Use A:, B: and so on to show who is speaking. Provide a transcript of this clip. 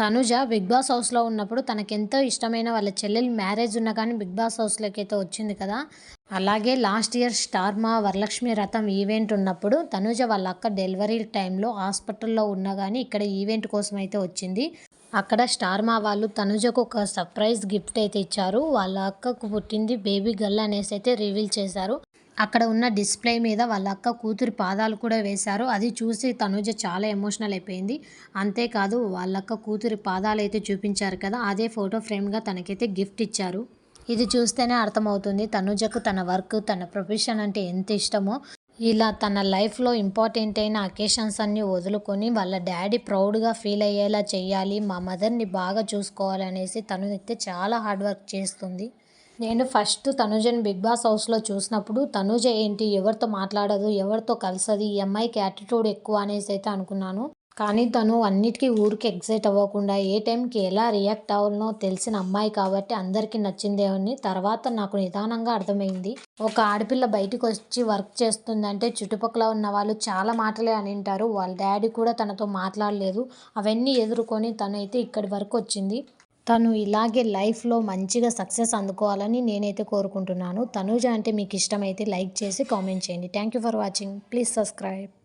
A: Tanuja big boss హౌస్లో ఉన్నప్పుడు తనకెంతో ఇష్టమైన వాళ్ళ చెల్లెలు మ్యారేజ్ ఉన్నా కానీ బిగ్ బాస్ హౌస్లోకి అయితే వచ్చింది కదా. అలాగే లాస్ట్ ఇయర్ స్టార్ మా వరలక్ష్మి రథం ఈవెంట్ ఉన్నప్పుడు తనుజ వాళ్ళ అక్క డెలివరీ టైంలో హాస్పిటల్లో ఉన్నా కానీ ఇక్కడ ఈవెంట్ కోసం అయితే వచ్చింది. అక్కడ స్టార్మా వాళ్ళు తనుజకు ఒక సర్ప్రైజ్ గిఫ్ట్ అయితే ఇచ్చారు. వాళ్ళ అక్కకు పుట్టింది బేబీ గర్ల్ అనేసి అయితే రివీల్ చేశారు. అక్కడ ఉన్న డిస్ప్లే మీద వాళ్ళ అక్క కూతురి పాదాలు కూడా వేశారు. అది చూసి తనుజ చాలా ఎమోషనల్ అయిపోయింది. అంతేకాదు వాళ్ళ అక్క కూతురి పాదాలు అయితే చూపించారు కదా అదే ఫోటో ఫ్రేమ్గా తనకైతే గిఫ్ట్ ఇచ్చారు. ఇది చూస్తేనే అర్థమవుతుంది తనుజకు తన వర్క్ తన ప్రొఫెషన్ అంటే ఎంత ఇష్టమో. ఇలా తన లైఫ్లో ఇంపార్టెంట్ అయిన అకేషన్స్ అన్నీ వదులుకొని వాళ్ళ డాడీ ప్రౌడ్గా ఫీల్ అయ్యేలా చేయాలి మా మదర్ని బాగా చూసుకోవాలనేసి తను అయితే చాలా హార్డ్ వర్క్ చేస్తుంది. నేను ఫస్ట్ తనుజని బిగ్ బాస్ హౌస్లో చూసినప్పుడు తనుజ ఏంటి? ఎవరితో మాట్లాడదు? ఎవరితో కలిసది? ఈ అమ్మాయికి యాటిట్యూడ్ ఎక్కువ అనేసి అయితే అనుకున్నాను. కానీ తను అన్నిటికీ ఊరికి ఎగ్జైట్ అవ్వకుండా ఏ టైంకి ఎలా రియాక్ట్ అవ్వాలనో తెలిసిన అమ్మాయి కాబట్టి అందరికీ నచ్చిందేమని తర్వాత నాకు నిదానంగా అర్థమైంది. ఒక ఆడపిల్ల బయటకు వచ్చి వర్క్ చేస్తుందంటే చుట్టుపక్కల ఉన్న వాళ్ళు చాలా మాటలే అని వింటారు. వాళ్ళ డాడీ కూడా తనతో మాట్లాడలేదు. అవన్నీ ఎదుర్కొని తనైతే ఇక్కడి వరకు వచ్చింది. తను ఇలాగే లైఫ్లో మంచిగా సక్సెస్ అందుకోవాలని నేనైతే కోరుకుంటున్నాను. తనూజ అంటే మీకు ఇష్టమైతే లైక్ చేసి కామెంట్ చేయండి. Thank you for watching. Please subscribe.